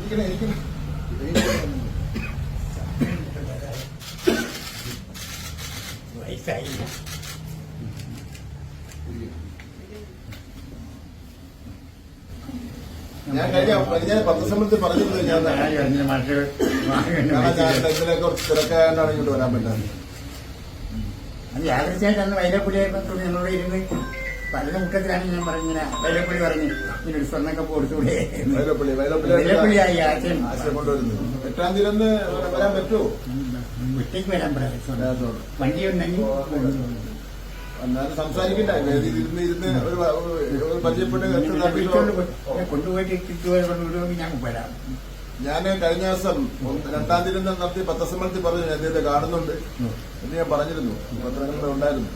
ഇരിക്കണം ഇരിക്കണം. വയസ്സായി. ഞാൻ കഴിഞ്ഞ ഞാൻ പത്രസമ്മേളനത്തിൽ പറഞ്ഞിരുന്നു ഞാൻ ഇതിലെ കുറച്ച് തിരക്കായോണ്ടാണ് ഇങ്ങോട്ട് വരാൻ പറ്റാത്തത് അത് യാദൃശ്യമായിട്ട് അന്ന് വൈലപ്പുള്ളിയായപ്പോൾ എന്നോട് ഇരുന്ന് പല ഞാൻ പറഞ്ഞിങ്ങനെ വൈലപ്പുള്ളി പറഞ്ഞു. ഇങ്ങനെ ഒരു സ്വർണക്കപ്പ് കൊടുത്തൂടെ. വൈലപ്പള്ളി വൈലപ്പള്ളിയായി ആശയം. ആശയം കൊണ്ടുവരുന്നത് എട്ടാം തീയതി ഒന്ന് വരാൻ പറ്റുമോ? ഒറ്റയ്ക്ക് വരാൻ പറയാം. വണ്ടി ഉണ്ടെങ്കിൽ എന്നാലും സംസാരിക്കണ്ട വേദിയിൽ ഇരുന്ന് ഇരുന്ന് ഒരു പരിചയപ്പെട്ട് കൊണ്ടുപോയിട്ട് കൊണ്ടുവിടുമെങ്കിൽ ഞാൻ വരാം. ഞാൻ കഴിഞ്ഞ ദിവസം രണ്ടാം തീയതി നടത്തി പത്രസമ്മേളനത്തിൽ പറഞ്ഞു ഞാൻ അദ്ദേഹത്തെ കാണുന്നുണ്ട് എന്ന് ഞാൻ പറഞ്ഞിരുന്നു. പത്രങ്ങളിൽ ഉണ്ടായിരുന്നു.